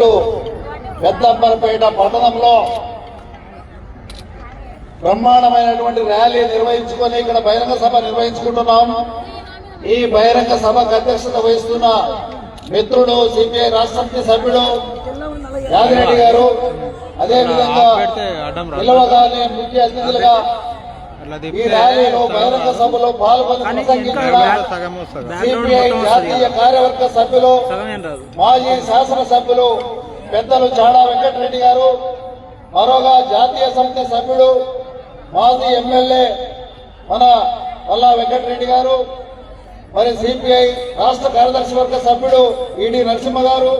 చెప్పినట్టు పెద్దంబరపేట పట్టణంలో బ్రహ్మాండమైనటువంటి ర్యాలీ నిర్వహించుకొని ఇక్కడ బహిరంగ సభ నిర్వహించుకుంటున్నాం. ఈ బహిరంగ సభకు అధ్యక్షత వహిస్తున్న మిత్రుడు సిపిఐ రాష్ట్ర సమితి సభ్యుడు యాదిరెడ్డి గారు. అదే విధంగా పెడితే అడ్డం రా పిలవగానే ముఖ్య అతిథులుగా ఈ ర్యాలీలో బహిరంగ సభలో పాల్గొని సిపిఐ జాతీయ కార్యవర్గ సభ్యులు మాజీ శాసనసభ్యులు పెద్దలు చాడా వెంకటరెడ్డి గారు మరోగా జాతీయ సమితి సభ్యుడు మాజీ ఎమ్మెల్యే మన పల్లా వెంకటరెడ్డి గారు మరి సిపిఐ రాష్ట్ర కార్యదర్శి వర్గ సభ్యుడు ఈడి నరసింహ గారు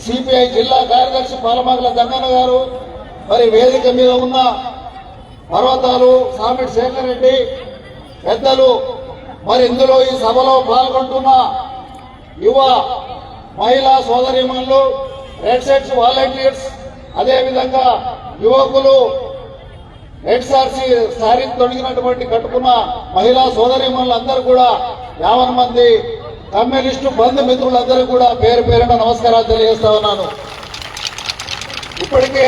సిపిఐ జిల్లా కార్యదర్శి పాలమాగల గంగన్న గారు మరి వేదిక మీద ఉన్న పర్వతాలు సామిటి శేఖర్ రెడ్డి పెద్దలు. మరి ఇందులో ఈ సభలో పాల్గొంటున్న యువ మహిళా సోదరిమణులు రెడ్ సెట్స్ వాలంటీర్స్ అదేవిధంగా యువకులు రెడ్ సార్సీ తొడిగినటువంటి కట్టుకున్న మహిళా సోదరిమణులు అందరూ కూడా యావన్ మంది కమ్యూనిస్టు బంధుమిత్రులందరూ కూడా పేరు పేరున నమస్కారాలు తెలియజేస్తా ఉన్నాను. ఇప్పటికే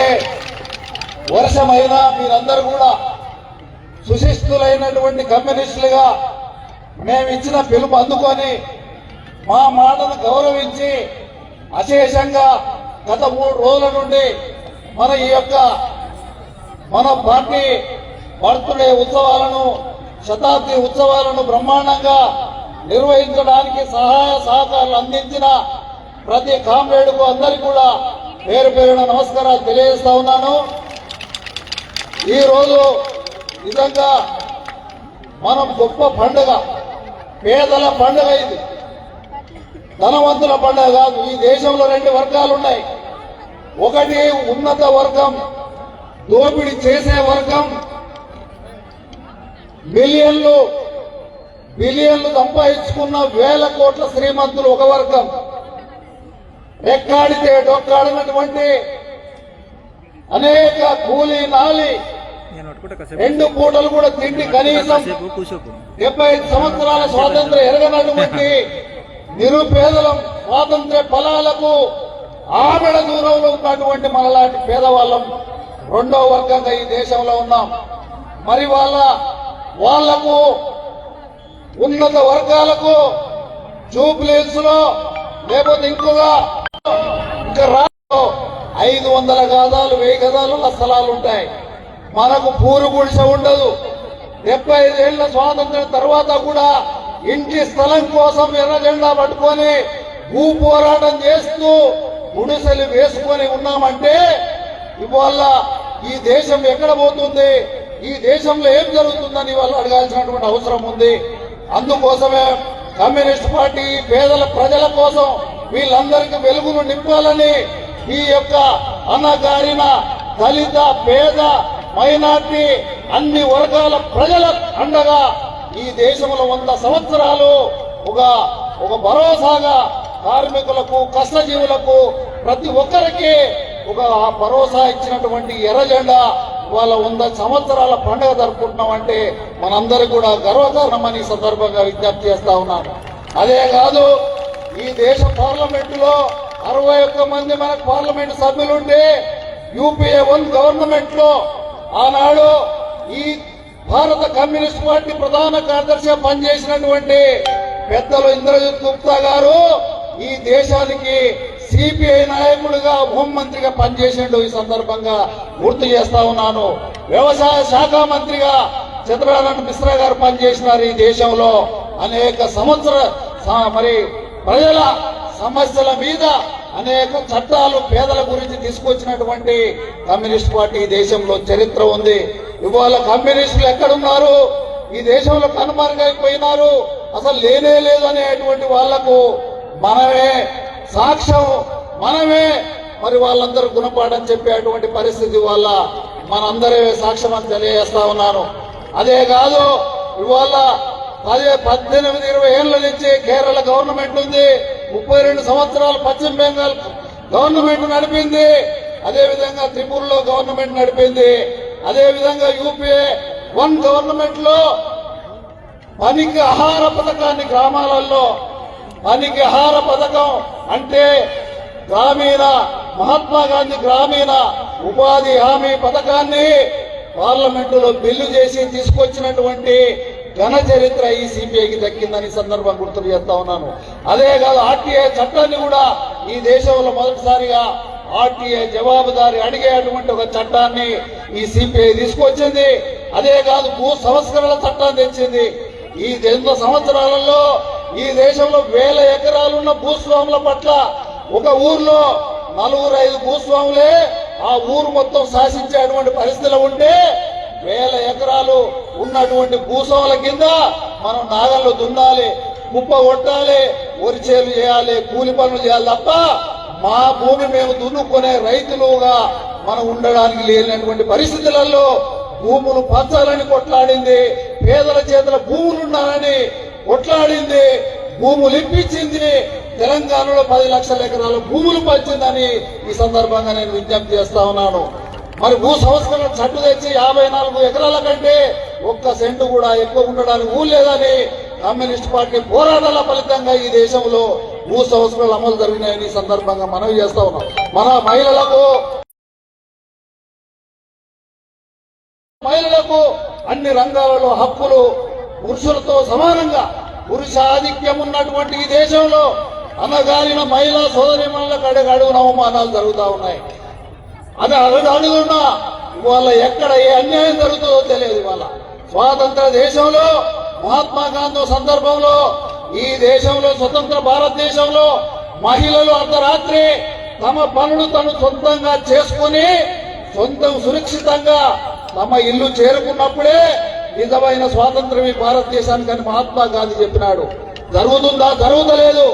వర్షమైనా మీరందరూ కూడా సుశిష్ఠులైనటువంటి కమ్యూనిస్టులుగా మేము ఇచ్చిన పిలుపు అందుకొని మా మాటను గౌరవించి అశేషంగా గత మూడు రోజుల నుండి మన ఈ యొక్క మన పార్టీ బర్త్డే ఉత్సవాలను శతాబ్ది ఉత్సవాలను బ్రహ్మాండంగా నిర్వహించడానికి సహాయ సహకారాలు అందించిన ప్రతి కామ్రేడ్కు అందరికీ కూడా పేరు పేరున నమస్కారాలు తెలియజేస్తా ఉన్నాను. ఈ రోజు నిజంగా మనం గొప్ప పండుగ పేదల పండుగ ఇది. ధనవంతుల పండుగ కాదు ఈ దేశంలో రెండు వర్గాలు ఉన్నాయి. ఒకటి ఉన్నత వర్గం దోపిడీ చేసే వర్గం. మిలియన్లు బిలియన్లు సంపాదించుకున్న వేల కోట్ల శ్రీమంతులు ఒక వర్గం. రెక్కాడితే డొక్కాడినటువంటి అనేక కూలీ నాలి రెండు పూటలు కూడా తిండి కనీసం డెబ్బై ఐదు సంవత్సరాల స్వాతంత్రం ఎరగనటువంటి నిరుపేదలం స్వాతంత్ర్య ఫలాలకు ఆమెడ దూరంలో ఉన్నటువంటి మనలాంటి పేదవాళ్ళం రెండో వర్గంగా ఈ దేశంలో ఉన్నాం. మరి వాళ్ళ వాళ్ళకు ఉన్నత వర్గాలకు జూబ్లీస్లో లేకపోతే ఇంకొక ఇంకా రాష్ట్రంలో ఐదు వందల గదాలు వెయ్యి గదాలు స్థలాలు ఉంటాయి మనకు పూరు గుడిసె ఉండదు. డెబ్బై ఐదేళ్ళ స్వాతంత్రం తర్వాత కూడా ఇంటి స్థలం కోసం ఎర్ర జెండా పట్టుకొని భూ పోరాటం చేస్తూ గుడిసెలు వేసుకొని ఉన్నామంటే ఇవాళ ఈ దేశం ఎక్కడ పోతుంది? ఈ దేశంలో ఏం జరుగుతుందని వాళ్ళు అడగాల్సినటువంటి అవసరం ఉంది. అందుకోసమే కమ్యూనిస్ట్ పార్టీ పేదల ప్రజల కోసం వీళ్ళందరికీ వెలుగును నింపాలని ఈ యొక్క అన్నగారిన దళిత పేద మైనార్టీ అన్ని వర్గాల ప్రజల అండగా ఈ దేశంలో వంద సంవత్సరాలు ఒక ఒక భరోసాగా కార్మికులకు కష్టజీవులకు ప్రతి ఒక్కరికి ఒక భరోసా ఇచ్చినటువంటి ఎర్రజెండా వాళ్ళ వంద సంవత్సరాల పండుగ జరుపుకుంటున్నాం అంటే మనందరూ కూడా గర్వకారణమని సందర్భంగా విజ్ఞప్తి చేస్తా ఉన్నాను. అదే కాదు ఈ దేశ పార్లమెంటులో అరవై ఒక్క మంది మనకు పార్లమెంట్ సభ్యులుంటే యూపీఏ వన్ గవర్నమెంట్లో ఆనాడు ఈ భారత కమ్యూనిస్ట్ పార్టీ ప్రధాన కార్యదర్శిగా పనిచేసినటువంటి పెద్దలు ఇంద్రజిత్ గుప్తా గారు ఈ దేశానికి సిపిఐ నాయకుడిగా హోంమంత్రిగా పనిచేసిండు ఈ సందర్భంగా గుర్తు చేస్తా ఉన్నాను. వ్యవసాయ శాఖ మంత్రిగా చంద్రనారాయణ మిశ్రా గారు పనిచేసినారు ఈ దేశంలో. అనేక సంవత్సర మరి ప్రజల సమస్యల మీద అనేక చట్టాలు పేదల గురించి తీసుకొచ్చినటువంటి కమ్యూనిస్ట్ పార్టీ దేశంలో చరిత్ర ఉంది. ఇవాళ కమ్యూనిస్టులు ఎక్కడున్నారు? ఈ దేశంలో కనుమరుగైపోయినారు. అసలు లేనే లేదు అనేటువంటి వాళ్ళకు మనమే సాక్ష్యం మనమే మరి వాళ్ళందరూ గుణపాఠం చెప్పేటువంటి పరిస్థితి వల్ల మనందరే సాక్ష్యం అని తెలియజేస్తా ఉన్నాను. అదే కాదు ఇవాళ పదే పద్దెనిమిది ఇరవై ఏళ్ళ నుంచి కేరళ గవర్నమెంట్ ఉంది. ముప్పై రెండు సంవత్సరాలు పశ్చిమ బెంగాల్ గవర్నమెంట్ నడిపింది. అదే విధంగా త్రిపురలో గవర్నమెంట్ నడిపింది. అదే విధంగా యూపీఏ వన్ గవర్నమెంట్లో పనికి ఆహార పథకాన్ని గ్రామాలలో పనికి ఆహార పథకం అంటే గ్రామీణ మహాత్మా గాంధీ గ్రామీణ ఉపాధి హామీ పథకాన్ని పార్లమెంటులో బిల్లు చేసి తీసుకొచ్చినటువంటి ఘన చరిత్ర ఈ సిపిఐకి దక్కిందని సందర్భం గుర్తు చేస్తా ఉన్నాను. అదే కాదు ఆర్టీఐ చట్టాన్ని కూడా ఈ దేశంలో మొదటిసారిగా ఆర్టీఐ జవాబుదారి అడిగే అటువంటి ఒక చట్టాన్ని ఈ సిపిఐ తీసుకొచ్చింది. అదే కాదు భూ సంస్కరణ చట్టాన్ని తెచ్చింది. ఈ ఎనిమిది సంవత్సరాలలో ఈ దేశంలో వేల ఎకరాలున్న భూస్వాముల పట్ల ఒక ఊర్లో నలుగురు ఐదు భూస్వాములే ఆ ఊరు మొత్తం శాసించేటువంటి పరిస్థితులు ఉంటే వేల ఎకరాలు ఉన్నటువంటి భూసోల కింద మనం నాగళ్ళు దున్నాలి కుప్ప కొట్టాలి వరిచేలు చేయాలి కూలి పనులు చేయాలి తప్ప మా భూమి మేము దున్నుకునే రైతులుగా మనం ఉండడానికి లేనటువంటి పరిస్థితులలో భూములు పంచాలని కొట్లాడింది పేదల చేతుల భూములు ఉండాలని కొట్లాడింది భూములు ఇప్పించింది తెలంగాణలో పది లక్షల ఎకరాల భూములు పంచిందని ఈ సందర్భంగా నేను విజ్ఞప్తి చేస్తా ఉన్నాను. మరి భూ సంస్కరణ చట్టు తెచ్చి యాభై నాలుగు ఎకరాల కంటే ఒక్క సెంటు కూడా ఎక్కువ ఉండడానికి ఊరు లేదని కమ్యూనిస్ట్ పార్టీ పోరాటాల ఫలితంగా ఈ దేశంలో భూ సంస్కరణలు అమలు జరిగినాయని సందర్భంగా మనవి చేస్తా ఉన్నాం. మన మహిళలకు మహిళలకు అన్ని రంగాలలో హక్కులు పురుషులతో సమానంగా పురుష ఆధిక్యం ఉన్నటువంటి ఈ దేశంలో అనగారిన మహిళా సోదరిమణులకు అడుగు అడుగున అవమానాలు జరుగుతూ ఉన్నాయి. అది అడుగు అడుగున్నా ఇవాళ ఎక్కడ ఏ అన్యాయం జరుగుతుందో తెలియదు ఇవాళ. స్వాతంత్ర దేశంలో మహాత్మా గాంధీ సందర్భంలో ఈ దేశంలో స్వతంత్ర భారతదేశంలో మహిళలు అర్ధరాత్రి తమ పనులు తను సొంతంగా చేసుకుని సొంతం సురక్షితంగా తమ ఇల్లు చేరుకున్నప్పుడే నిజమైన స్వాతంత్రం ఈ భారతదేశానికి అని మహాత్మా గాంధీ చెప్పినాడు. జరుగుతుందా? జరుగుతలేదు.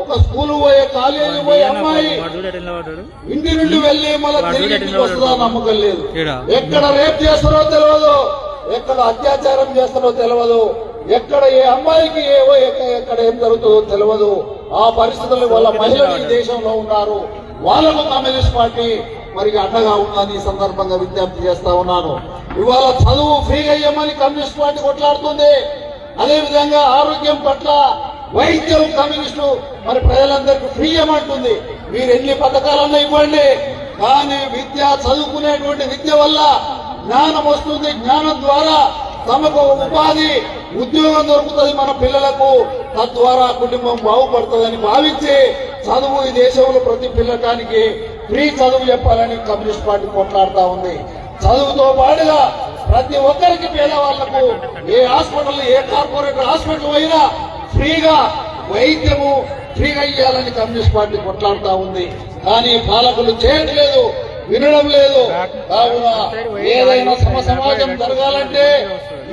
ఒక స్కూల్ పోయే కాలేజీ పోయే అమ్మాయి ఇంటి నుండి వెళ్ళి మళ్ళీ తిరిగి ఇంటికి వస్తుందా నమ్మకం లేదు. ఎక్కడ రేప్ చేస్తారో తెలియదు ఎక్కడ అత్యాచారం చేస్తారో తెలియదు ఎక్కడ ఏ అమ్మాయికి ఏవో ఎక్క- ఎక్కడ ఏం జరుగుతుందో తెలియదు ఆ పరిస్థితులు వాళ్ళ మహిళలు ఈ దేశంలో ఉన్నారు. వాళ్ళకు కమ్యూనిస్ట్ పార్టీ మరి అండగా ఉందని ఈ సందర్భంగా విజ్ఞప్తి చేస్తా ఉన్నాను. ఇవాళ చదువు ఫ్రీగా ఇవ్వమని కమ్యూనిస్ట్ పార్టీ కొట్లాడుతుంది. అదే విధంగా ఆరోగ్యం పట్ల వైద్యం కమ్యూనిస్టు మరి ప్రజలందరికీ ఫ్రీ ఇవ్వమంటుంది మీరు ఎన్ని పథకాలన్నా ఇవ్వండి కానీ విద్య చదువుకునేటువంటి విద్య వల్ల జ్ఞానం వస్తుంది. జ్ఞానం ద్వారా తమకు ఉపాధి ఉద్యోగం దొరుకుతుంది మన పిల్లలకు. తద్వారా కుటుంబం బాగుపడుతుందని భావించి చదువు ఈ దేశంలో ప్రతి పిల్లకానికి ఫ్రీ చదువు చెప్పాలని కమ్యూనిస్ట్ పార్టీ కొట్లాడుతా ఉంది. చదువుతో పాటుగా ప్రతి ఒక్కరికి పేదవాళ్ళకు ఏ హాస్పిటల్ ఏ కార్పొరేట్ హాస్పిటల్ పోయినా ఫ్రీగా వైద్యము ఫ్రీగా ఇవ్వాలని కమ్యూనిస్ట్ పార్టీ కొట్లాడుతా ఉంది. కానీ పాలకులు చేయట్లేదు వినడం లేదు. కావున ఏదైనా సమ సమాజం జరగాలంటే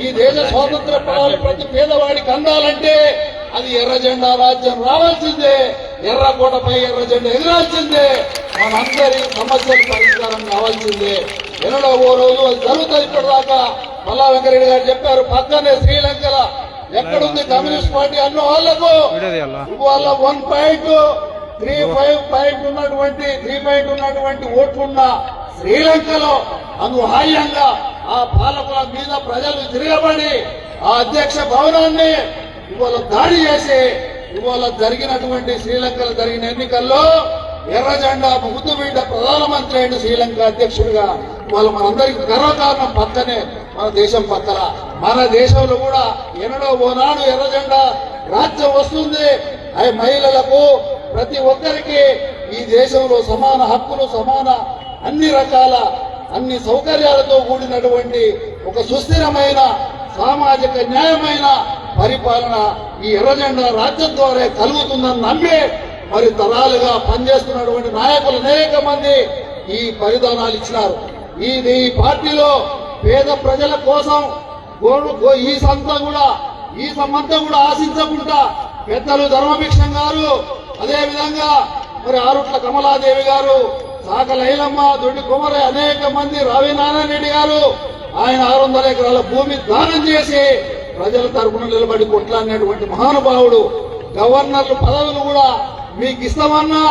ఈ దేశ స్వాతంత్ర పడాలి ప్రతి పేదవాడికి అందాలంటే అది ఎర్ర జెండా రాజ్యం రావాల్సిందే. ఎర్రకోటపై ఎర్ర జెండా ఎగరాల్సిందే. మనందరి సమస్యలు పరిష్కారం కావాల్సిందే. ఎన్నడో ఓ రోజు అది జరుగుతుంది ఇప్పటిదాకా. మల్లా వెంకరెడ్డి గారు చెప్పారు పక్కనే శ్రీలంకల ఎక్కడుంది కమ్యూనిస్ట్ పార్టీ అన్న వాళ్ళకు ఇవాళ one point three five point ఉన్నటువంటి త్రీ పాయింట్ ఉన్నటువంటి ఓట్లున్న శ్రీలంకలో అందు హాయంగా ఆ పాలకుల మీద ప్రజలు తిరగబడి ఆ అధ్యక్ష భవనాన్ని ఇవాళ దాడి చేసి ఇవాళ జరిగినటువంటి శ్రీలంకలో జరిగిన ఎన్నికల్లో ఎర్ర జెండా ముద్దు బిడ్డ ప్రధానమంత్రి అయిన శ్రీలంక అధ్యక్షుడిగా ఇవాళ మనందరికి గర్వకారణం పక్కనే మన దేశం పక్కన. మన దేశంలో కూడా ఎన్నడో ఓనాడు ఎర్రజెండా రాజ్యం వస్తుంది. అవి మహిళలకు ప్రతి ఒక్కరికి ఈ దేశంలో సమాన హక్కులు సమాన అన్ని రకాల అన్ని సౌకర్యాలతో కూడినటువంటి ఒక సుస్థిరమైన సామాజిక న్యాయమైన పరిపాలన ఈ ఎర్రజెండా రాజ్యం ద్వారా కలుగుతుందని నమ్మి మరి తరాలుగా పనిచేస్తున్నటువంటి నాయకులు అనేక మంది ఈ పరిధానాలు ఇచ్చినారు. ఈ పార్టీలో పేద ప్రజల కోసం ఈ సంత కూడా ఈ సంబంధం కూడా ఆశించకుండా పెద్దలు ధర్మభిక్షం గారు అదే విధంగా మరి ఆరుట్ల కమలాదేవి గారు సాక లైలమ్మ దొడ్డి కుమరి అనేక మంది రావి నారాయణ రెడ్డి గారు ఆయన ఆరు వందల ఎకరాల భూమి దానం చేసి ప్రజల తరపున నిలబడి కొట్లాడినటువంటి మహానుభావుడు గవర్నర్లు పదవులు కూడా మీకు ఇస్తామన్నా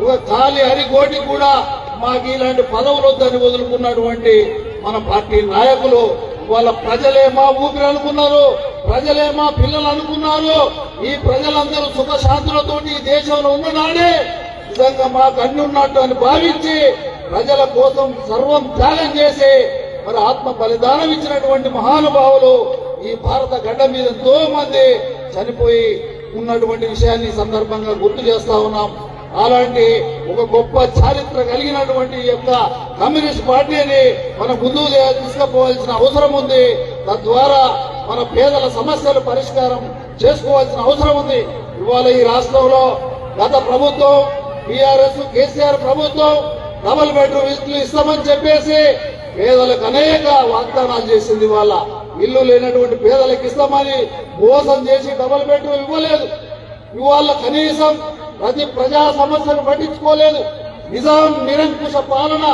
ఒక ఖాళీ హరికోటి కూడా మాకు ఇలాంటి పదవులు వద్దని వదులుకున్నటువంటి మన పార్టీ నాయకులు వాళ్ళ ప్రజలే మా ఊపిరి అనుకున్నారు ప్రజలే మా పిల్లలు అనుకున్నారు. ఈ ప్రజలందరూ సుఖశాంతులతో ఈ దేశంలో ఉన్ననాడే నిజంగా మాకు అన్ని ఉన్నట్టు అని భావించి ప్రజల కోసం సర్వం త్యాగం చేసి మరి ఆత్మ బలిదానం ఇచ్చినటువంటి మహానుభావులు ఈ భారత గడ్డ మీద ఎంతో మంది చనిపోయి ఉన్నటువంటి విషయాన్ని సందర్భంగా గుర్తు చేస్తా ఉన్నాం. అలాంటి ఒక గొప్ప చారిత్ర కలిగినటువంటి యొక్క కమ్యూనిస్ట్ పార్టీని మన ముందుకు తీసుకుపోవాల్సిన అవసరం ఉంది. తద్వారా మన పేదల సమస్యలు పరిష్కారం చేసుకోవాల్సిన అవసరం ఉంది. ఇవాళ ఈ రాష్ట్రంలో గత ప్రభుత్వం టీఆర్ఎస్ కేసీఆర్ ప్రభుత్వం డబల్ బెడ్రూమ్ ఇల్లు ఇస్తామని చెప్పేసి పేదలకు అనేక వాగ్దానాలు చేసింది వాళ్ళ ఇల్లు లేనటువంటి పేదలకు ఇస్తామని మోసం చేసి డబల్ బెడ్రూమ్ ఇవ్వలేదు. ఇవాళ కనీసం ప్రతి ప్రజా సమస్యను పట్టించుకోలేదు. నిజాం నిరంకుశ పాలన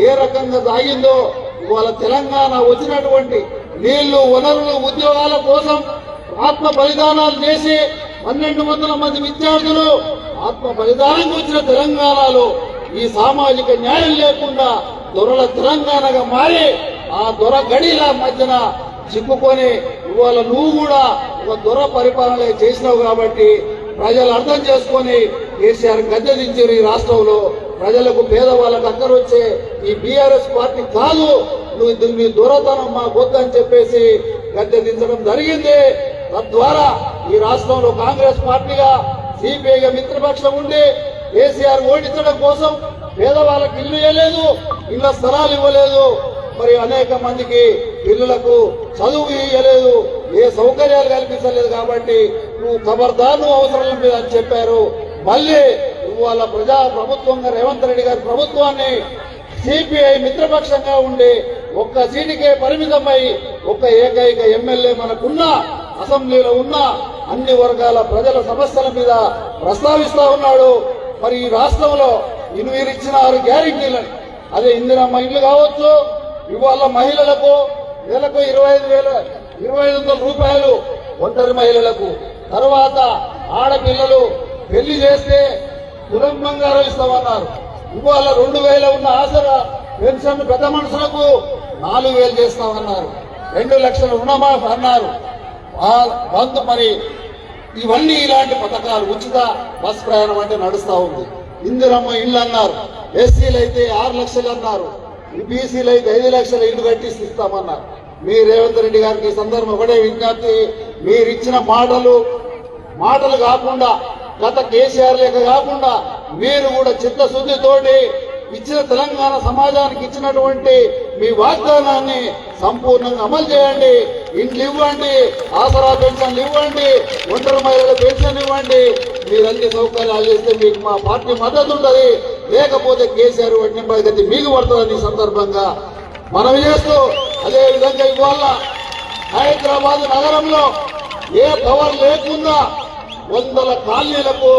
ఏ రకంగా సాగిందో ఇవాళ తెలంగాణ వచ్చినటువంటి నీళ్ళు వనరులు ఉద్యోగాల కోసం ఆత్మ బలిదానాలు చేసి పన్నెండు వందల మంది విద్యార్థులు ఆత్మ బలిదానం వచ్చిన తెలంగాణలో ఈ సామాజిక న్యాయం లేకుండా దొరల తెలంగాణగా మారి ఆ దొర గడిల మధ్యన చిక్కుకొని ఇవాళ నువ్వు కూడా ఒక దొర పరిపాలన చేసినావు కాబట్టి ప్రజలు అర్థం చేసుకొని కేసీఆర్ గద్దె దించారు ఈ రాష్ట్రంలో. ప్రజలకు పేదవాళ్ళకు అక్కర వచ్చే ఈ బీఆర్ఎస్ పార్టీ కాదు. నువ్వు ఇది నీ దొరతనం మా అని చెప్పేసి గద్దె దించడం జరిగింది. తద్వారా ఈ రాష్ట్రంలో కాంగ్రెస్ పార్టీగా సిపిఐగా మిత్రపక్షం ఉండి కేసీఆర్ ఓడించడం కోసం పేదవాళ్ళకి ఇల్లు ఇవ్వలేదు ఇళ్ళ స్థలాలు ఇవ్వలేదు. మరి అనేక మందికి పిల్లలకు చదువు ఇవ్వలేదు ఏ సౌకర్యాలు కల్పించలేదు కాబట్టి నువ్వు ఖబర్దార్ అవసరం మీద అని చెప్పారు. మళ్ళీ ఇవాళ ప్రజా ప్రభుత్వంగా రేవంత్ రెడ్డి గారి ప్రభుత్వాన్ని సిపిఐ మిత్రపక్షంగా ఉండి ఒక్క సీటుకే పరిమితమై ఒక్క ఏకైక ఎమ్మెల్యే మనకున్న అసెంబ్లీలో ఉన్న అన్ని వర్గాల ప్రజల సమస్యల మీద ప్రస్తావిస్తా ఉన్నాడు. మరి ఈ రాష్ట్రంలో ఇను ఇచ్చిన ఆరు గ్యారెంటీలను అదే ఇందిరమ్మ ఇల్లు కావచ్చు ఇవాళ మహిళలకు నెలకు ఇరవై ఐదు వేల ఇరవై ఐదు వందల రూపాయలు ఒంటరి మహిళలకు. తర్వాత ఆడపిల్లలు పెళ్ళి చేస్తే కులం బంగారం ఇస్తామన్నారు. ఇవాళ రెండు వేల ఉన్న ఆసరా పెన్షన్ పెద్ద మనుషులకు నాలుగు వేలు చేస్తామన్నారు. రెండు లక్షల రుణమాఫ్ అన్నారు. మరి ఇవన్నీ ఇలాంటి పథకాలు ఉచిత బస్ ప్రయాణం అంటే నడుస్తా ఉంది. ఇందిరమ్మ ఇళ్ళు అన్నారు. ఎస్సీలు అయితే ఆరు లక్షలు అన్నారు. బీసీలు అయితే ఐదు లక్షల ఇల్లు కట్టిస్తూ ఇస్తామన్నారు. మీ రేవంత్ రెడ్డి గారికి ఈ సందర్భం ఒకటే విజ్ఞప్తి. మీరిచ్చిన మాటలు మాటలు కాకుండా గత కేసీఆర్ లేక కాకుండా మీరు కూడా చిత్తశుద్ధితోటి ఇచ్చిన తెలంగాణ సమాజానికి ఇచ్చినటువంటి మీ వాగ్దానాన్ని సంపూర్ణంగా అమలు చేయండి. ఇంట్లు ఇవ్వండి ఆసరా పెన్షన్లు ఇవ్వండి ఒంటరి మహిళల పెన్షన్ ఇవ్వండి. మీరు అన్ని సౌకర్యాలు చేస్తే మీకు మా పార్టీ మద్దతు ఉంటుంది. లేకపోతే కేసీఆర్ వంటి పద్ధతి మీకు పడుతుందని సందర్భంగా మనం చేస్తూ అదే విధంగా ఇవాళ హైదరాబాద్ నగరంలో ఏ పవర్ లేకుండా వందల కాలనీలకు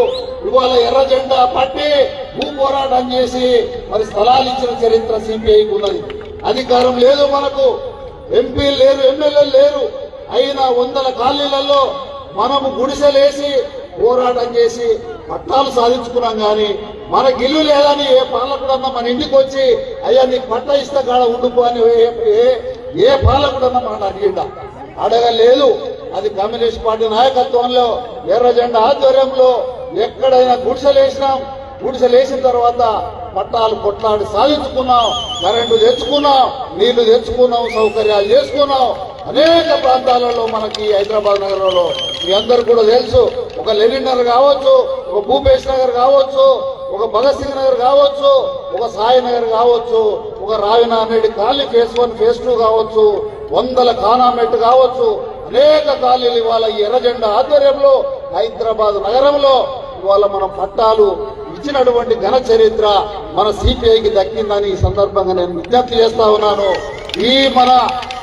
ఇవాళ ఎర్ర జెండా పట్టి భూ పోరాటం చేసి మరి స్థలాలు ఇచ్చిన చరిత్ర సిపిఐకి ఉన్నది. అధికారం లేదు మనకు. ఎంపీ లేరు ఎమ్మెల్యే లేరు. అయినా వందల కాలనీలలో మనము గుడిసెలేసి పోరాటం చేసి పట్టాలు సాధించుకున్నాం కానీ మన గిల్లు లేదని ఏ పాలకుడన్నా మన ఇంటికి వచ్చి అయ్యా నీకు పట్ట ఇస్తే కాడ ఉండుకో అని ఏ- ఏ- పాలకుడన్నా మన అడిగిండా? అడగలేదు. అది కమ్యూనిస్ట్ పార్టీ నాయకత్వంలో ఎర్ర జెండా ఆధ్వర్యంలో ఎక్కడైనా గుడిసెలేసినాం. గుడిసెలేసిన తర్వాత పట్టాలు కొట్లాడి సాధించుకున్నాం. కరెంటు తెచ్చుకున్నాం. నీళ్ళు తెచ్చుకున్నాం. సౌకర్యాలు చేసుకున్నాం. అనేక ప్రాంతాలలో మనకి హైదరాబాద్ నగరంలో మీ అందరు కూడా తెలుసు. ఒక లెనిన్ నగర్ కావచ్చు ఒక భూపేష్ నగర్ కావచ్చు ఒక భగత్ సింగ్ నగర్ కావచ్చు ఒక సాయి నగర్ కావచ్చు ఒక Ravinareddy colony phase one phase two కావచ్చు వందల కానామెట్ కావచ్చు అనేక ఖాళీలు ఇవాళ ఈ ఎర్రజెండా ఆధ్వర్యంలో హైదరాబాద్ నగరంలో ఇవాళ మనం పట్టాలు ఇచ్చినటువంటి ఘన చరిత్ర మన సిపిఐకి దక్కిందని ఈ సందర్భంగా నేను విజ్ఞప్తి చేస్తా ఉన్నాను. ఈ మన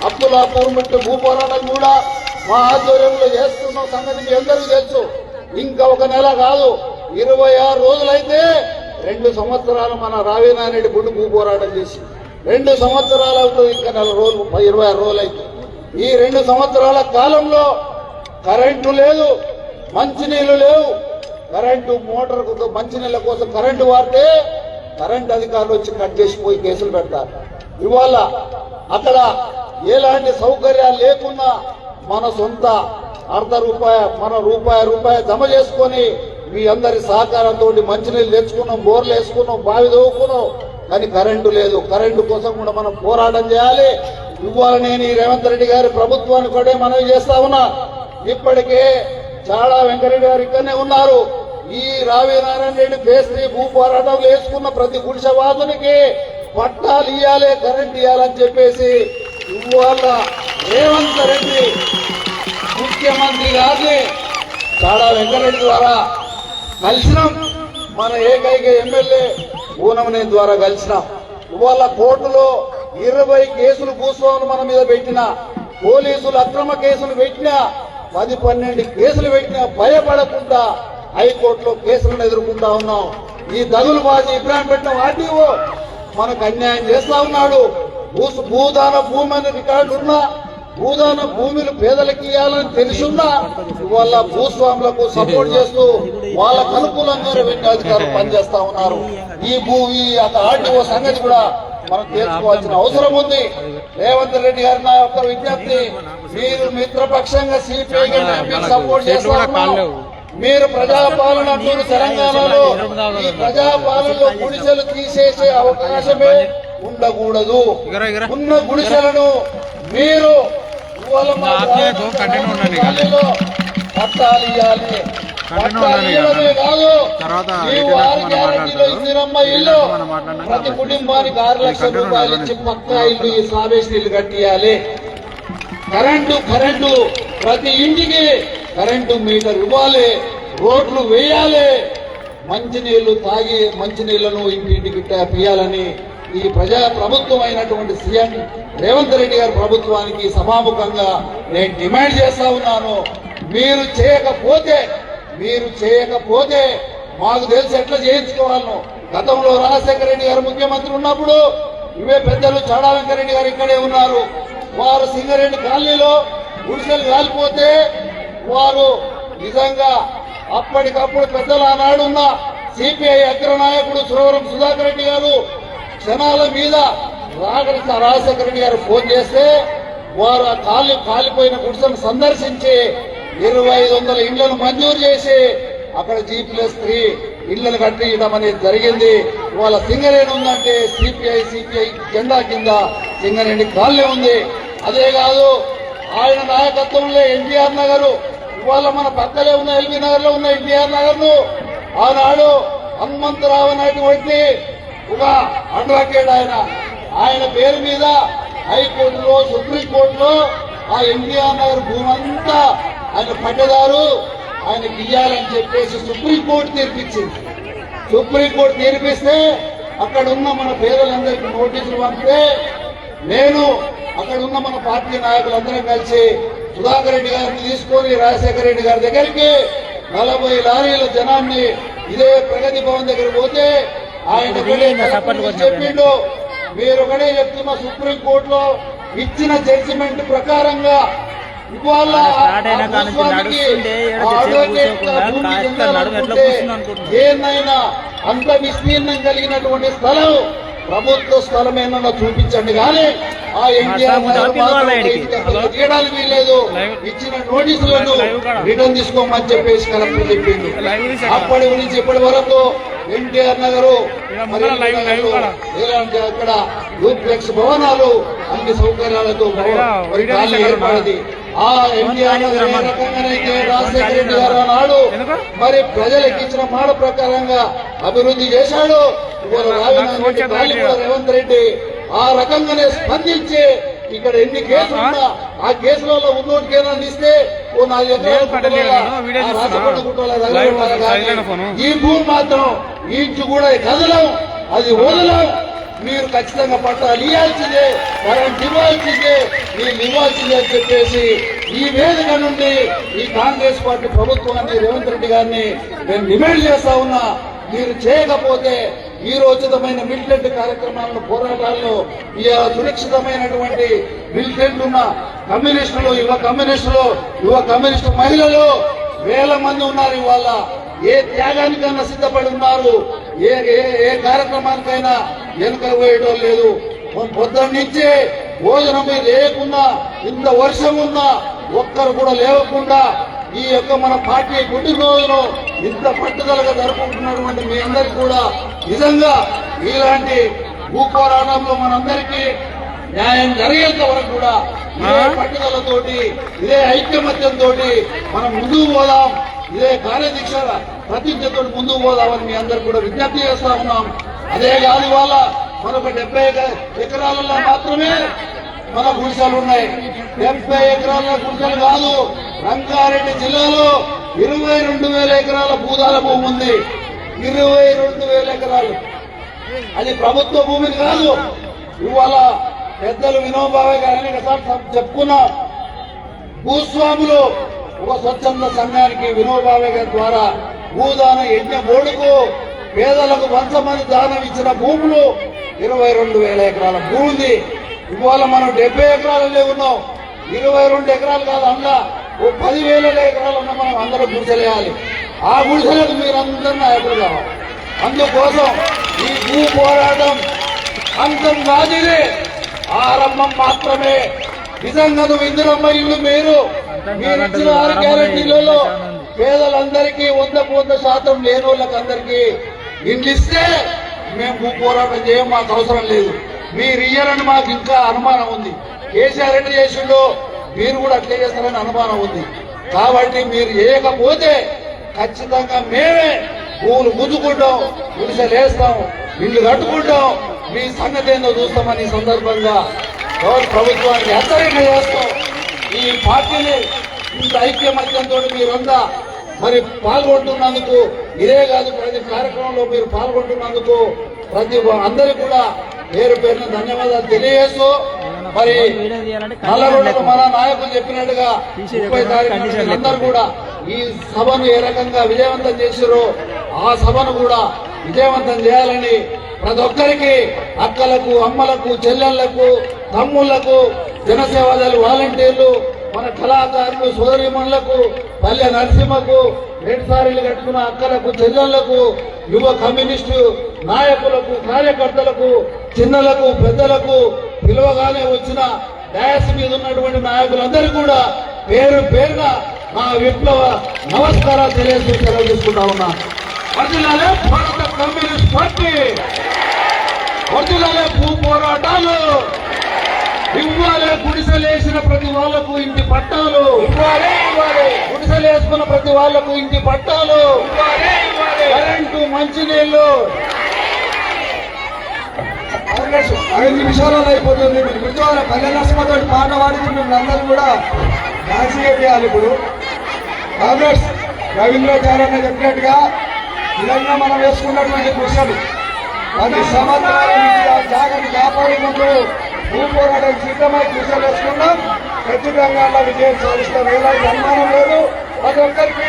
అప్పుల పూర్మిట్టు భూ పోరాటం కూడా మా ఆధ్వర్యంలో చేస్తున్న సంగతి మీ అందరికీ తెలుసు. ఇంకా ఒక నెల కాదు ఇరవై ఆరు రోజులైతే రెండు సంవత్సరాలు మన రావేనారెడ్డి గుండు భూ పోరాటం చేసి రెండు సంవత్సరాలు అవుతుంది ఇంకా నెల రోజులు ఇరవై ఆరు రోజులు అయితే ఈ రెండు సంవత్సరాల కాలంలో కరెంటు లేదు మంచినీళ్ళు లేవు. కరెంటు మోటార్ మంచినీళ్ళ కోసం కరెంటు వాడితే కరెంట్ అధికారులు వచ్చి కట్ చేసిపోయి కేసులు పెడతారు. ఇవాళ అక్కడ ఎలాంటి సౌకర్యాలు లేకున్నా మన సొంత అర్ధ రూపాయ మన రూపాయి రూపాయి జమ చేసుకొని మీ అందరి సహకారంతో మంచినీళ్ళు తెచ్చుకున్నాం బోర్లు వేసుకున్నాం బావి తవ్వుకున్నాం. కానీ కరెంటు లేదు. కరెంటు కోసం కూడా మనం పోరాటం చేయాలి. ఇవ్వాలని రేవంత్ రెడ్డి గారి ప్రభుత్వాన్ని కూడా మనవి చేస్తా ఉన్నా. ఇప్పటికే చాలా వెంకరెడ్డి గారు ఇక్కడనే ఉన్నారు. ఈ రావి నారాయణ రెడ్డి పేస్త్రీ భూ పోరాటం వేసుకున్న ప్రతి గుడిసెవాదునికి పట్టాలు ఇవ్వాలి కరెంట్ ఇవ్వాలని చెప్పేసి ఇవాళ రేవంత్ రెడ్డి ముఖ్యమంత్రి గారిని చాలా వెంకరెడ్డి ద్వారా కలిసినాం. మన ఏకైక ఎమ్మెల్యే పూనమనే ద్వారా కలిసినాం. ఇవాళ కోర్టులో ఇరవై కేసులు భూస్వాములు మన మీద పెట్టిన పోలీసులు అక్రమ కేసులు పెట్టినా పది పన్నెండు కేసులు పెట్టినా భయపడకుండా హైకోర్టులో కేసులను ఎదుర్కొంటా ఉన్నాం. ఈ దగులు బాజీ ఇబ్రాహిం పెట్టిన ఆర్టీఓ మనకు అన్యాయం చేస్తా ఉన్నాడు. భూదాన భూమి అనే రికార్డు ఉన్నా భూదాన భూమిని పేదలకి ఇవ్వాలని తెలుసున్నా ఇవాళ భూస్వాములకు సపోర్ట్ చేస్తూ వాళ్ళకు అనుకూలంగా రెవెన్యూ అధికారులు పనిచేస్తా ఉన్నారు. ఈ భూ ఈ ఆర్టీఓ సంగతి కూడా మనం తెలుసుకోవాల్సిన అవసరం ఉంది. రేవంత్ రెడ్డి గారి నా యొక్క విజ్ఞప్తి. మీరు మిత్రపక్షంగా సిపిఐ సపోర్ట్ చేస్తా ఉన్నారు మీరు ప్రజాపాలన అంటూరు తెలంగాణలో ఈ ప్రజాపాలనలో గుడిసెలు తీసేసే అవకాశమే ఉండకూడదు. ఉన్న గుడిసెలను మీరు ఆత్మీయకు కంటిన్యూ తర్వాత మనం మాట్లాడతారు. మనం మాట్లాడినాక కుటుంబానికి ఆరు లక్షల రూపాయలు. ఇచ్చి పక్కా ఇల్లు ఈ ఇల్లు కట్టియాలి. కరెంటు కరెంటు ప్రతి ఇంటికి కరెంటు మీటర్ ఇవ్వాలి. రోడ్లు వేయాలి. మంచినీళ్ళు తాగి మంచినీళ్ళను ఇంటింటికి ఇవ్వాలని ఈ ప్రజా ప్రభుత్వం అయినటువంటి సీఎం రేవంత్ రెడ్డి గారి ప్రభుత్వానికి సమాముఖంగా నేను డిమాండ్ చేస్తా ఉన్నాను. మీరు చేయకపోతే మీరు చేయకపోతే మాకు తెలిసి ఎట్లా చేయించుకోవాలను? గతంలో రాజశేఖర రెడ్డి గారు ముఖ్యమంత్రి ఉన్నప్పుడు ఇవే పెద్దలు చాడా వెంకరెడ్డి గారు ఇక్కడే ఉన్నారు. వారు సింగరేణి కాలనీలో గుడిసెలు కాలిపోతే వారు నిజంగా అప్పటికప్పుడు పెద్దలు ఆనాడు ఉన్న సిపిఐ అగ్ర నాయకుడు సురవరం సుధాకర్ రెడ్డి గారు క్షణాల మీద రాగడి రాజశేఖర రెడ్డి గారు ఫోన్ చేస్తే వారు ఆ కాలి కాలిపోయిన గుడిసెను సందర్శించి ఇరవై ఐదు వందల ఇళ్ళను మంజూరు చేసి అక్కడ జీ ప్లస్ త్రీ ఇళ్ళను కట్టించడం అనేది జరిగింది. ఇవాళ సింగరేణి ఉందంటే సిపిఐ సిపిఐ జెండా కింద సింగరేణి కాలనీ ఉంది. అదే కాదు ఆయన నాయకత్వంలో ఎన్టీఆర్ నగర్ ఇవాళ మన పక్కలే ఉన్న ఎల్బీ నగర్లో ఉన్న ఎన్టీఆర్ నగర్ను ఆనాడు హనుమంతరావు అనేటువంటి ఒక అడ్వకేట్ ఆయన. ఆయన పేరు మీద హైకోర్టులో సుప్రీంకోర్టులో ఆ ఎన్టీఆర్ నగర్ భూమంతా ఆయన పట్టేదారు ఆయనకి ఇయ్యాలని చెప్పేసి సుప్రీంకోర్టు తీర్పిచ్చింది. సుప్రీంకోర్టు తీర్పిస్తే అక్కడ ఉన్న మన పేదలందరికీ నోటీసులు పంపితే నేను అక్కడ ఉన్న మన పార్టీ నాయకులందరం కలిసి సుధాకర్ రెడ్డి గారిని తీసుకొని రాజశేఖర రెడ్డి గారి దగ్గరికి నలభై లారీల జనాన్ని ఇదే ప్రగతి భవన్ దగ్గర పోతే ఆయన చెప్పిండు. మీరు ఒకటే చెప్తున్న సుప్రీం కోర్టులో ఇచ్చిన జడ్జిమెంట్ ప్రకారంగా స్టార్ట్ అయిన నడుస్తుంటే నడుము ఎట్లా కూర్చుంది అంత విస్తీర్ణం కలిగినటువంటి స్థలం ప్రభుత్వ స్థలం ఏమన్నా చూపించండి. కానీ ఆ ఎన్టీఆర్ తీయడానికి వీల్లేదు. ఇచ్చిన నోటీసులను. రిటర్న్ తీసుకోమని చెప్పేసి కలెక్టర్ చెప్పింది. అప్పటి నుంచి ఇప్పటి వరకు ఎన్టీఆర్ నగరు అక్కడ డూప్లెక్స్ భవనాలు అన్ని సౌకర్యాలతో ఏర్పడింది. ఆ ఎన్టీఆర్ నగర్ ఏ రకంగానైతే రాజశేఖర రెడ్డి గారు ఆనాడు ఎందుకు? మరి ప్రజలకు ఇచ్చిన మాట ప్రకారంగా అభివృద్ధి చేశాడు. రేవంత్ రెడ్డి ఆ రకంగానే స్పందించి ఇక్కడ ఎన్ని కేసులు ఉన్నా ఆ కేసులలో ఉన్నోటికైనా ఇస్తే ఓ నాలుగు ఎకరాల. ఈ భూమి మాత్రం ఈ ఇంచు కూడా కదలం అది వదలం మీరు ఖచ్చితంగా పట్టాలు. ఇవ్వాల్సిందే కరెంట్ ఇవ్వాల్సిందే మీరు ఇవ్వాల్సిందే అని చెప్పేసి ఈ వేదిక నుండి ఈ కాంగ్రెస్ పార్టీ ప్రభుత్వాన్ని రేవంత్ రెడ్డి గారిని నేను డిమాండ్ చేస్తా ఉన్నా. మీరు చేయకపోతే ఈ ఉచితమైన మిలిటెంట్ కార్యక్రమాలను పోరాటాల్లో ఈ సురక్షితమైనటువంటి మిలిటెంట్ ఉన్న కమ్యూనిస్టులు యువ కమ్యూనిస్టులు యువ కమ్యూనిస్టు మహిళలు వేల మంది ఉన్నారు ఇవాళ. ఏ త్యాగానికైనా సిద్ధపడి ఉన్నారు. ఏ ఏ ఏ కార్యక్రమానికైనా వెనుక వేయడం లేదు. పొద్దున్న నుంచి భోజనం మీద లేకున్నా ఇంత వర్షం ఉన్నా ఒక్కరు కూడా లేవకుండా ఈ యొక్క మన పార్టీ పుట్టినరోజును ఇంత పట్టుదలగా జరుపుకుంటున్నటువంటి మీ అందరికీ కూడా నిజంగా ఇలాంటి భూ పోరాటంలో మనందరికీ న్యాయం జరిగేంత వరకు కూడా ఇదే పట్టుదలతోటి ఇదే ఐక్యమత్యంతో మనం ముందుకు పోదాం. ఇదే కార్యదీక్ష ప్రతిజ్ఞతో ముందుకు పోదామని మీ అందరు కూడా విజ్ఞప్తి చేస్తా ఉన్నాం. అదే కాదు ఇవాళ మనకు డెబ్బై ఎకరాలలో మాత్రమే మన గుడిసెలు ఉన్నాయి డెబ్బై ఎకరాల గుడిసెలు కాదు రంగారెడ్డి జిల్లాలో ఇరవై రెండు వేల ఎకరాల భూదాల భూమి ఉంది. ఇరవై రెండు వేల ఎకరాలు. అది ప్రభుత్వ భూమిని కాదు. ఇవాళ పెద్దలు వినోబావే గారు చెప్పుకున్నా. భూస్వాములు ఒక స్వచ్ఛంద సంఘానికి వినోబావే గారి ద్వారా భూదాన యజ్ఞ బోర్డుకు పేదలకు వంశమని దానం ఇచ్చిన భూములు ఇరవై రెండు వేల ఎకరాల భూమి ఉంది ఇవాళ మనం డెబ్బై ఎకరాలలో ఉన్నాం. ఇరవై రెండు ఎకరాలు కాదు అన్న ఓ పదివేల ఎకరాలు ఉన్న మనం అందరూ గుడిసెలేయాలి. ఆ గుడిసెలకు మీరందరూ నాయకులు కావాలి. అందుకోసం ఈ భూ పోరాటం అంతం కాదిదే ఆరంభం మాత్రమే. నిజంగా నువ్వు ఇందిరమ్మ ఇల్లు మీరు మీరు ఇచ్చిన ఆరు గ్యారెంటీలలో పేదలందరికీ వంద వంద శాతం లేని వాళ్ళకి అందరికీ ఇండ్లు ఇస్తే మేము పోరాటం చేయం మాకు అవసరం లేదు. మీరు ఇయ్యారని మాకు ఇంకా అనుమానం ఉంది. కేసీఆర్ రెడ్డి చేసిండో మీరు కూడా అట్లే చేస్తారని అనుమానం ఉంది. కాబట్టి మీరు చేయకపోతే ఖచ్చితంగా మేమే భూములు గుద్దుకుంటాం గుడిసెలేస్తాం ఇల్లు కట్టుకుంటాం. మీ సంగతి ఏందో చూస్తామని ఈ సందర్భంగా గౌరవ ప్రభుత్వానికి హెచ్చరిక చేస్తాం ఈ పార్టీని ఇంత ఐక్యమత్యంతో మీరంతా మరి పాల్గొంటున్నందుకు ఇదే కాదు ప్రతి కార్యక్రమంలో మీరు పాల్గొంటున్నందుకు ప్రతి అందరికీ కూడా పేరు పేరున ధన్యవాదాలు తెలియజేస్తూ మరి నల్లగొండకు మన నాయకులు చెప్పినట్టుగా ముప్పై తారీఖు అందరూ కూడా ఈ సభను ఏ రకంగా విజయవంతం చేశారో ఆ సభను కూడా విజయవంతం చేయాలని ప్రతి ఒక్కరికి అక్కలకు అమ్మలకు చెల్లెళ్ళకు తమ్ముళ్ళకు జనసేవాదాలు వాలంటీర్లు మన కళాకారులు సోదరిమణులకు పల్లె నరసింహకు రెండు సారీలు కట్టుకున్న అక్కలకు చెల్లెళ్ళకు యువ కమ్యూనిస్టు నాయకులకు కార్యకర్తలకు చిన్నలకు పెద్దలకు పిలువగానే వచ్చిన డయాస్ మీద ఉన్నటువంటి నాయకులందరూ కూడా పేరు పేరున నా విప్లవ నమస్కారాలు తెలియజేసి సెలవు తీసుకుంటా ఉన్నా. వర్ధిల్లాలే భారత కమ్యూనిస్ట్ పార్టీ! వర్ధిల్లాలే భూ పోరాటాలు! ఇవ్వాలి గుడిసెలేసిన ప్రతి వాళ్ళకు ఇంటి పట్టాలు. ఇవ్వాలి ఇవ్వాలి. గుడిసెలేసుకున్న ప్రతి వాళ్ళకు ఇంటి పట్టాలు. ఇవ్వాలి ఇవ్వాలి. కరెంటు కాంగ్రెస్ ఐదు నిమిషాలలో అయిపోతుంది. మీరు గుర్తువాళ్ళ పల్లె నష్టంతో పాట పాడుతూ మిమ్మల్ని అందరూ కూడా రాజకీయ చేయాలి ఇప్పుడు కాంగ్రెస్ రవీంద్రాచార్య చెప్పినట్టుగా నిజంగా మనం వేసుకున్నటువంటి కృషులు పది సంవత్సరాల నుంచి ఆ జాగని కాపాడుకుంటూ భూ పోరాటం సిద్ధమై కృషి చేసుకున్నాం. ఖచ్చితంగా విజయం సాధిస్తాం ఎలాంటి అనుమానం లేదు ప్రతి ఒక్కరికి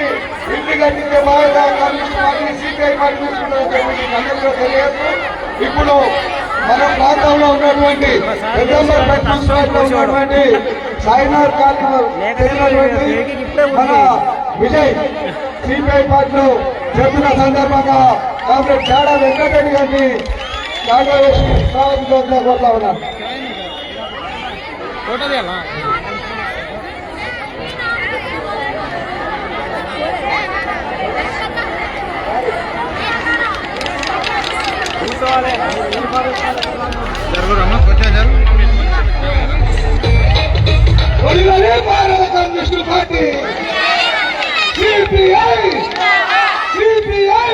ఇంటి కట్టించే బాగా కమ్యూనిస్ట్ పార్టీ సిపిఐ పార్టీ అందరికీ తెలియదు ఇప్పుడు మన ప్రాంతంలో ఉన్నటువంటి ఉన్నటువంటి సాయినాథ్ కాలనీలో మన విజయ్ సిపిఐ పార్టీలో చెప్పిన సందర్భంగా కాంగ్రెస్ తేడా వెంకటరెడ్డి గారిని కాంగ్రెస్ స్వాగతం కోరుతా ఉన్నారు. ఫోటో తీయాలా జరుగురమ్మా కొంచెం జరుగు. Bharata communist party. CPI CPI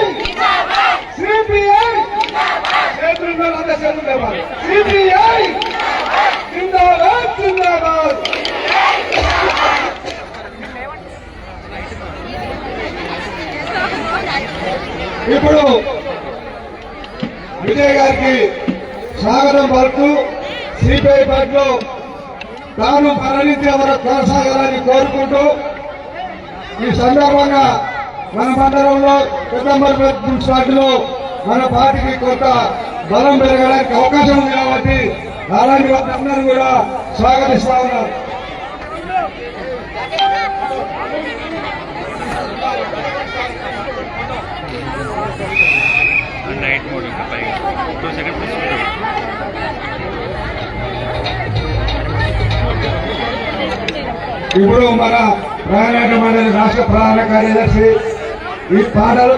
CPI CPI ఇప్పుడు విజయ్ గారికి స్వాగతం పలుకుతూ సిపిఐ పార్టీలో తాను పరిణితి వరకు కొనసాగాలని కోరుకుంటూ ఈ సందర్భంగా మన మండలంలో పెద్దంబరపేట మున్సిపాలిటీలో మన పార్టీకి కొంత బలం పెరగడానికి అవకాశం ఉంది కాబట్టి అలాంటి వారందరూ కూడా స్వాగతిస్తా ఉన్నారు. మోడ్ ఇంకా పైగా టూ తీసుకుంటాం ఇప్పుడు మన ప్రయాణాట మండలి రాష్ట్ర ప్రధాన కార్యదర్శి ఈ పాటలు